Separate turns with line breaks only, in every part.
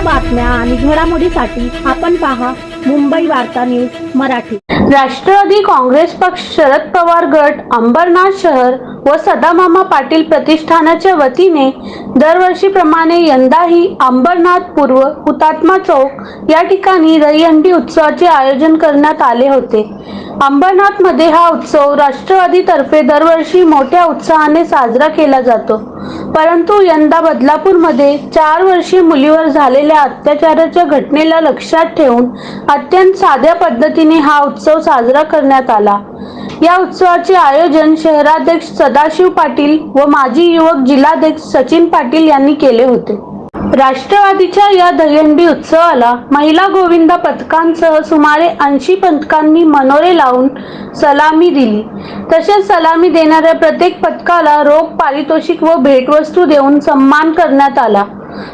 बातम्या आणि घडामोडीसाठी आपण पहा मुंबई वार्ता न्यूज मराठी.
राष्ट्रवादी काँग्रेस पक्ष शरद पवार गट अंबरनाथ शहर व सदामामा पाटील प्रतिष्ठानाच्या वतीने दरवर्षीप्रमाणे यंदाही अंबरनाथ पूर्व हुतात्मा चौक या ठिकाणी दहीहंडी उत्सवाचे आयोजन करण्यात आले होते. अंबरनाथमध्ये हा उत्सव राष्ट्रवादीतर्फे दरवर्षी मोठ्या उत्साहाने साजरा केला जातो. परंतु यंदा बदलापूरमध्ये चार वर्षीय मुलीवर झालेल्या अत्याचाराच्या घटनेला लक्षात ठेवून अत्यंत साध्या पद्धतीने हा उत्सव साजरा करण्यात आला. या उत्सवाचे आयोजन शहराध्यक्ष सदाशिव पाटील व माजी युवक जिल्हाध्यक्ष सचिन पाटील यांनी केले होते. राष्ट्रवादीच्या या दहीहंडी उत्सवाला महिला गोविंदा पथकांसह सुमारे ऐंशी पथकांनी मनोरे लावून सलामी दिली. तसेच सलामी देणाऱ्या प्रत्येक पथकाला रोख पारितोषिक व भेटवस्तू देऊन सन्मान करण्यात आला.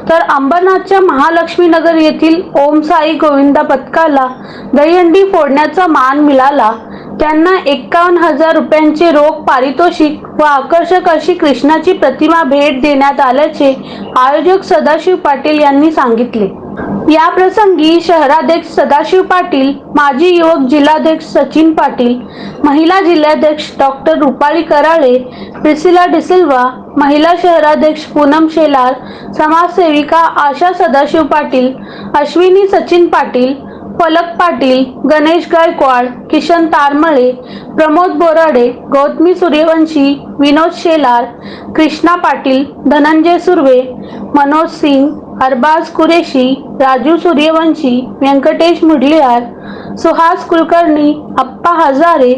तर अंबरनाथच्या महालक्ष्मीनगर येथील ओम साई गोविंदा पथकाला दहीहंडी फोडण्याचा मान मिळाला. त्यांना एक्कावन्न हजार रुपयांचे रोख पारितोषिक व आकर्षक अशी कृष्णाची प्रतिमा भेट देण्यात आल्याचे आयोजक सदाशिव पाटील यांनी सांगितले. या प्रसंगी शहराध्यक्ष सदाशिव पाटील माजी युवक जिल्हाध्यक्ष सचिन पाटील महिला जिल्हाध्यक्ष doctor Rupali Karale Priscilla D'Silva महिला शहराध्यक्ष पूनम शेलार समाजसेविका आशा सदाशिव पाटील अश्विनी सचिन पाटील फलक पाटील गणेश गायकवाड किशन तारमळे प्रमोद बोराडे गौतमी सूर्यवंशी विनोद शेलार कृष्णा पाटील धनंजय सुर्वे मनोज सिंग अरबाज कुरेशी राजू सूर्यवंशी व्यंकटेश मुडलियार सुहास कुलकर्णी अप्पा हजारे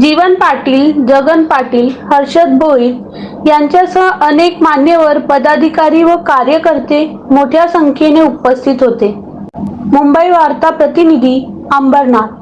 जीवन पाटील जगन पाटील हर्षद भोईर यांच्यासह अनेक मान्यवर पदाधिकारी व कार्यकर्ते मोठ्या संख्येने उपस्थित होते. मुंबई वार्ता प्रतिनिधी अंबरनाथ.